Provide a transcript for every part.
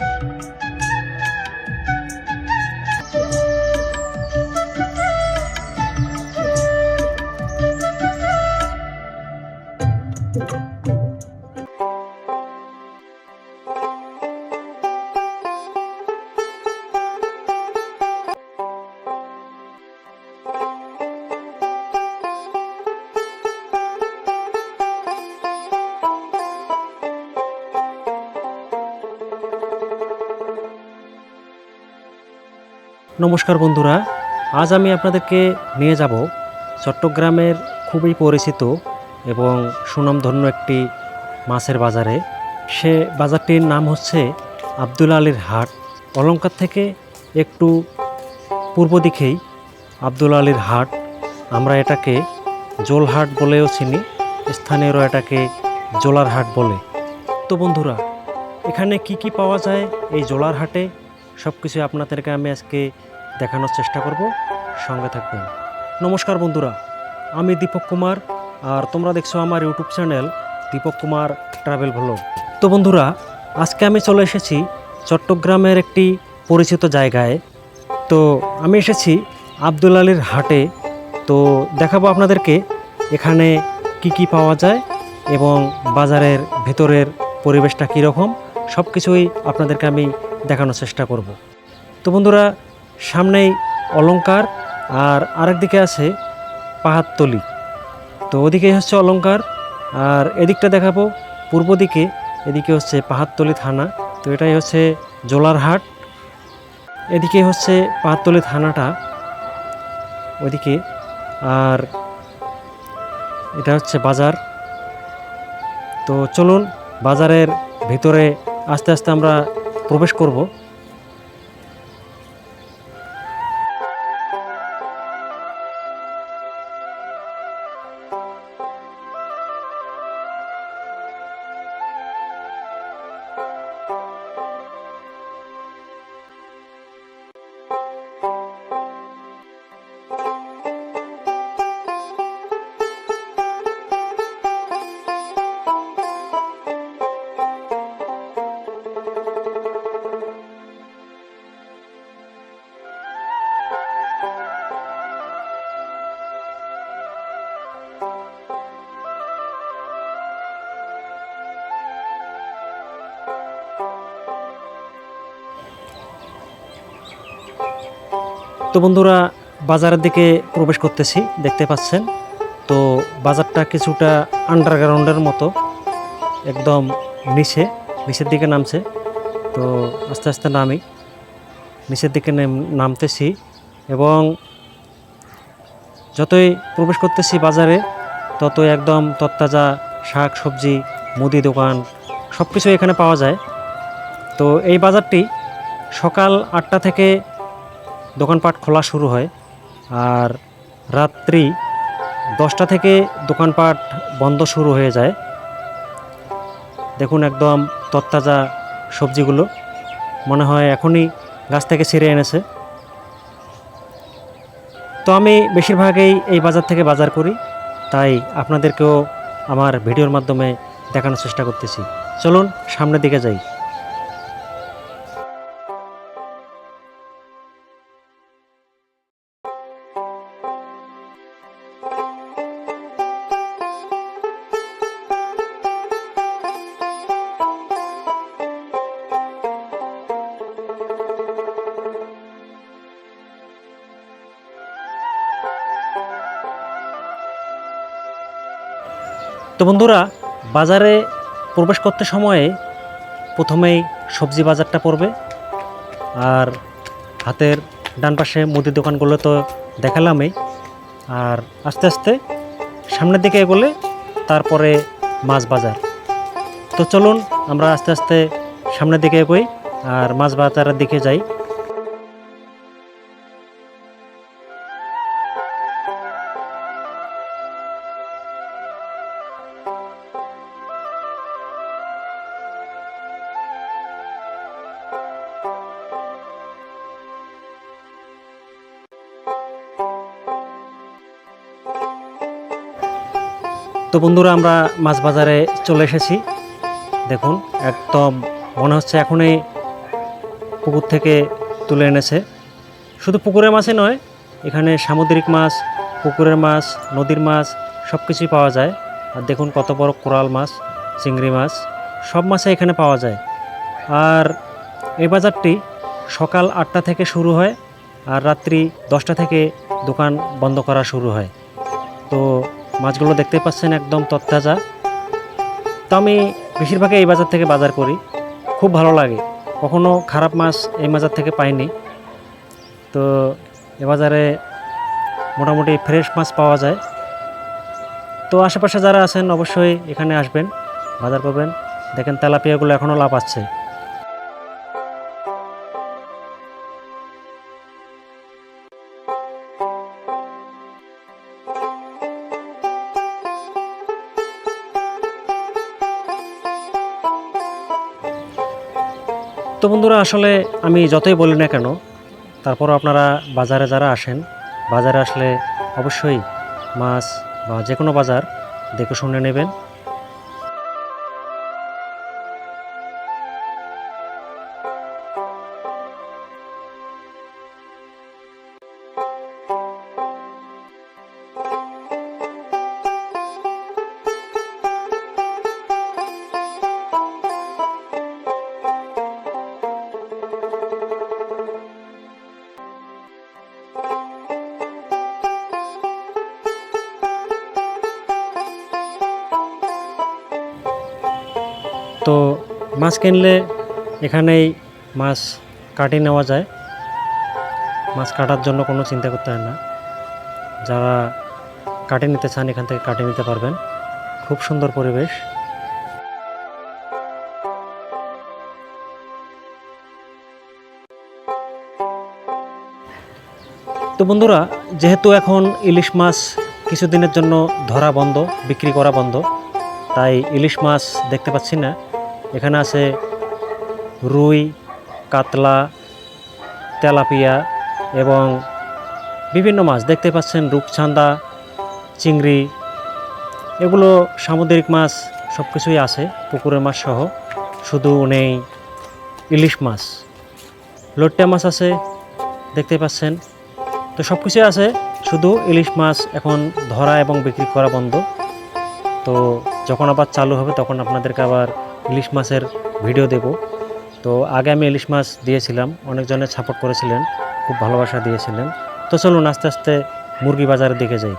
Música নমস্কার বন্ধুরা, আজ আমি আপনাদেরকে নিয়ে যাব চট্টগ্রামের খুবই পরিচিত এবং সুনামধন্য একটি মাছের বাজারে। সে বাজারটির নাম হচ্ছে আব্দুল আলীর হাট। অলঙ্কার থেকে একটু পূর্ব দিকেই আব্দুল আলীর হাট। আমরা এটাকে জোলহাট বলেও চিনি, স্থানীয়রা এটাকে জোলার হাট বলে। তো বন্ধুরা, এখানে কি কি পাওয়া যায় এই জোলার হাটে? সব কিছু আপনাদেরকে আমি আজকে দেখানোর চেষ্টা করব। সঙ্গে থাকবেন। নমস্কার বন্ধুরা, আমি দীপক কুমার আর তোমরা দেখছ আমার YouTube channel Deepak Kumar travel vlog তো বন্ধুরা, আজকে আমি চলে এসেছি চট্টগ্রামের একটি পরিচিত জায়গায়। তো আমি এসেছি আবদুল আলীর হাটে। তো দেখাবো আপনাদেরকে এখানে কি কি পাওয়া যায় এবং বাজারের ভেতরের পরিবেশটা কীরকম সব কিছুই আপনাদেরকে আমি দেখানোর চেষ্টা করব। তো বন্ধুরা সামনেই অলঙ্কার আর আরেক দিকে আছে পাহাড়তলি। তো ওদিকে হচ্ছে অলংকার আর এদিকটা দেখাবো পূর্ব দিকে, এদিকে হচ্ছে পাহাড়তলি থানা। তো এটাই হচ্ছে জোলারহাট এদিকে হচ্ছে পাহাড়তলি থানাটা ওদিকে আর এটা হচ্ছে বাজার। তো চলুন বাজারের ভিতরে আস্তে আস্তে আমরা প্রবেশ করব। তো বন্ধুরা, বাজারের দিকে প্রবেশ করতেছি, দেখতে পাচ্ছেন। তো বাজারটা কিছুটা আন্ডারগ্রাউন্ডের মতো, একদম নিচে, নিচের দিকে নামছে। তো আস্তে আস্তে নামি, নিচের দিকে নেম- নামতেছি এবং যতই প্রবেশ করতেছি বাজারে, ততই একদম তত্তাজা শাক, সবজি, মুদি দোকান সব কিছু এখানে পাওয়া যায়। তো এই বাজারটি সকাল আটটা থেকে দোকানপাট খোলা শুরু হয় আর রাত্রি দশটা থেকে দোকানপাট বন্ধ শুরু হয়ে যায়। দেখুন একদম তত্তাজা সবজিগুলো। মনে হয় এখনই গাছ থেকে ছিঁড়ে এনেছে। তো আমি বেশিরভাগই এই বাজার থেকে বাজার করি, তাই আপনাদেরকেও আমার ভিডিওর মাধ্যমে দেখানোর চেষ্টা করতেছি। চলুন সামনের দিকে যাই। তো বন্ধুরা, বাজারে প্রবেশ করতে সময়ে প্রথমেই সবজি বাজারটা পড়বে। আর হাতের ডান পাশে মুদির দোকানগুলো তো দেখালামই। আর আস্তে আস্তে সামনের দিকে এগোলে তারপরে মাছ বাজার। তো চলুন আমরা আস্তে আস্তে সামনের দিকে এগোই আর মাছ বাজারের দিকে যাই। তো বন্ধুরা, আমরা মাছ বাজারে চলে এসেছি। দেখুন, একদম মনে হচ্ছে এখনই পুকুর থেকে তুলে এনেছে। শুধু পুকুরের মাছই নয়, এখানে সামুদ্রিক মাছ, পুকুরের মাছ, নদীর মাছ সব কিছুই পাওয়া যায়। আর দেখুন কত বড় কোরাল মাছ, চিংড়ি মাছ, সব মাছই এখানে পাওয়া যায়। আর এই বাজারটি সকাল আটটা থেকে শুরু হয়, আর রাত্রি দশটা থেকে দোকান বন্ধ করা শুরু হয়। তো মাছগুলো দেখতে পাচ্ছেন একদম তত্তাজা তো আমি বেশিরভাগই এই বাজার থেকে বাজার করি। খুব ভালো লাগে। কখনো খারাপ মাছ এই বাজার থেকে পাইনি। তো এ বাজারে মোটামুটি ফ্রেশ মাছ পাওয়া যায়। তো আশেপাশে যারা আছেন অবশ্যই এখানে আসবেন, বাজার করবেন। দেখেন তেলাপিয়াগুলো এখনও লাভ আছে তো বন্ধুরা, আসলে আমি যতই বলি না কেন তারপর আপনারা বাজারে যারা আসেন, বাজারে আসলে অবশ্যই মাছ বা যে কোনো বাজার দেখে শুনে নেবেন। তো মাছ কিনলে এখানেই মাছ কাটি নেওয়া যায়। মাছ কাটার জন্য কোনো চিন্তা করতে হয় না। যারা কাটে নিতে চান, এখান থেকে কাটে নিতে পারবেন। খুব সুন্দর পরিবেশ। তো বন্ধুরা, যেহেতু এখন ইলিশ মাছ কিছুদিনের জন্য ধরা বন্ধ, বিক্রি করা বন্ধ, তাই ইলিশ মাছ দেখতে পাচ্ছি না। এখানে আছে রুই, কাতলা, তেলাপিয়া এবং বিভিন্ন মাছ। দেখতে পাচ্ছেন রূপছান্দা, চিংড়ি, এগুলো সামুদ্রিক মাছ সব কিছুই আছে, পুকুরের মাছ সহ। শুধু নেই ইলিশ মাছ। লোট্টা মাছ আছে, দেখতে পাচ্ছেন। তো সব কিছুই আছে, শুধু ইলিশ মাছ এখন ধরা এবং বিক্রি করা বন্ধ। তো যখন আবার চালু হবে, তখন আপনাদেরকে আবার ইলিশ মাছের ভিডিও দেব। তো আগে আমি ইলিশ মাছ দিয়েছিলাম, অনেকজনে সাপোর্ট করেছিলেন, খুব ভালোবাসা দিয়েছিলেন। তো চলুন আস্তে আস্তে মুরগি বাজারের দিকে যাই।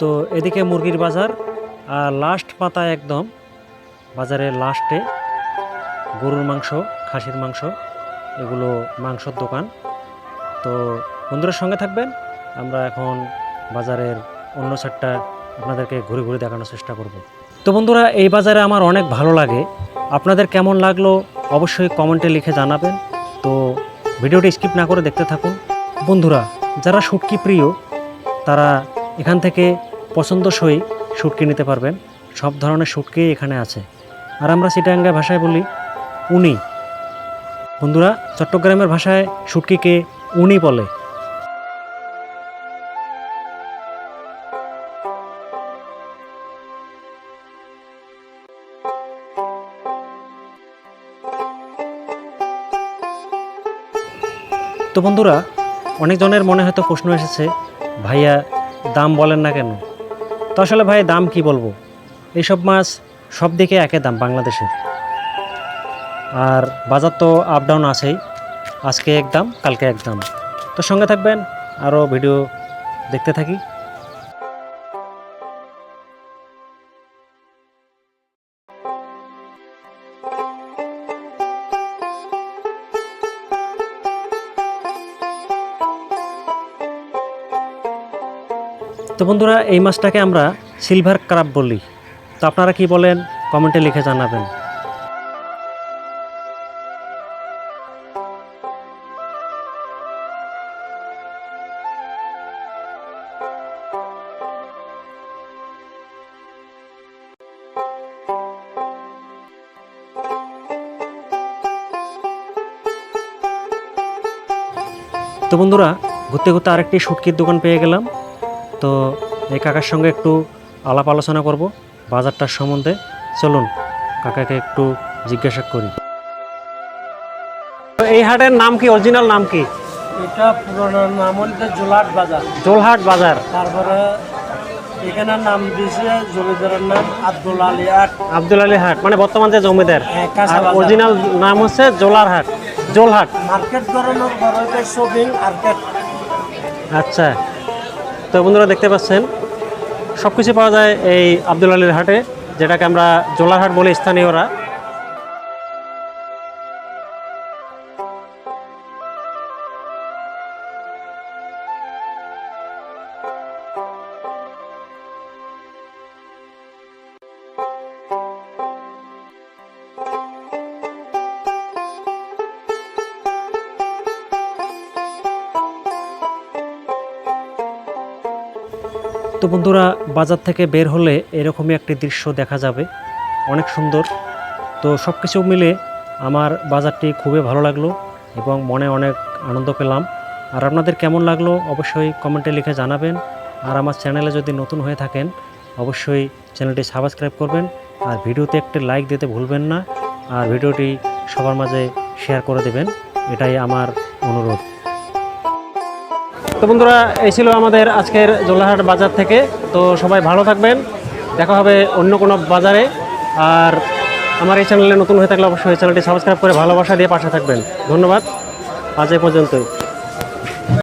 তো এদিকে মুরগির বাজার আর লাস্ট পাতায় একদম। বাজারের লাস্টে গরুর মাংস, খাসির মাংস, এগুলো মাংসর দোকান। তো বন্ধুরা সঙ্গে থাকবেন, আমরা এখন বাজারের অন্য সাইডটা আপনাদেরকে ঘুরে ঘুরে দেখানোর চেষ্টা করব। তো বন্ধুরা, এই বাজারে আমার অনেক ভালো লাগে। আপনাদের কেমন লাগল অবশ্যই কমেন্টে লিখে জানাবেন। তো ভিডিওটি স্কিপ না করে দেখতে থাকুন। বন্ধুরা, যারা শুটকি প্রিয়, তারা এখান থেকে পছন্দসই শুটকি নিতে পারবেন। সব ধরনের শুটকি এখানে আছে। আর আমরা সিটাঙ্গা ভাষায় বলি উনি। বন্ধুরা, চট্টগ্রামের ভাষায় শুটকিকে উনি বলে। তো বন্ধুরা, অনেকজনের মনে হয়তো প্রশ্ন এসেছে, ভাইয়া, দাম বলেন না কেন? তো আসলে ভাই, দাম কি বলব? এইসব মাছ সব দিকে একই দাম বাংলাদেশের। আর বাজার তো আপ ডাউন আছেই। আজকে এক দাম, কালকে এক দাম। তো সঙ্গে থাকবেন, আরও ভিডিও দেখতে থাকি। তো বন্ধুরা, এই মাছটাকে আমরা সিলভার ক্রাব বলি। তো আপনারা কি বলেন, কমেন্টে লিখে জানাবেন। তো বন্ধুরা, ঘুরতে ঘুরতে আরেকটি শুটকির দোকান পেয়ে গেলাম। তো এই কাকার সঙ্গে একটু আলাপ আলোচনা করব বাজারটার সম্বন্ধে। চলুন কাকাকে একটু জিজ্ঞাসা করি। এই হাটের নাম কি? অরিজিনাল নাম কি? এটা পুরোনো নাম হচ্ছে জোলাট বাজার। জোলহাট বাজার। তারপরে এখানে নাম দিয়েছে জমিদারের নাম আব্দুল আলী আট আব্দুল আলী হাট মানে বর্তমান যে জমিদার। হ্যাঁ, আর অরিজিনাল নাম হচ্ছে জোলার হাট। জোলহাট। মার্কেট পর হচ্ছে শপিং মার্কেট আচ্ছা। তো বন্ধুরা দেখতে পাচ্ছেন সব কিছু পাওয়া যায় এই আবদুল আলীর হাটে, যেটাকে আমরা জোলার হাট বলি স্থানীয়রা। তো বন্ধুরা, বাজার থেকে বের হলে এরকমই একটি দৃশ্য দেখা যাবে। অনেক সুন্দর। তো সব কিছু মিলে আমার বাজারটি খুবই ভালো লাগল এবং মনে অনেক আনন্দ পেলাম। আর আপনাদের কেমন লাগল অবশ্যই কমেন্টে লিখে জানাবেন। আর আমার চ্যানেলে যদি নতুন হয়ে থাকেন, অবশ্যই চ্যানেলটি সাবস্ক্রাইব করবেন। আর ভিডিওতে একটি লাইক দিতে ভুলবেন না। আর ভিডিওটি সবার মাঝে শেয়ার করে দেবেন। এটাই আমার অনুরোধ। বন্ধুরা, এই ছিল আমাদের আজকের জোলাহাট বাজার থেকে। তো সবাই ভালো থাকবেন। দেখা হবে অন্য কোনো বাজারে। আর আমার এই চ্যানেলে নতুন হয়ে থাকলে অবশ্যই চ্যানেলটি সাবস্ক্রাইব করে ভালোবাসা দিয়ে পাশে থাকবেন। ধন্যবাদ। আজ এ পর্যন্তই।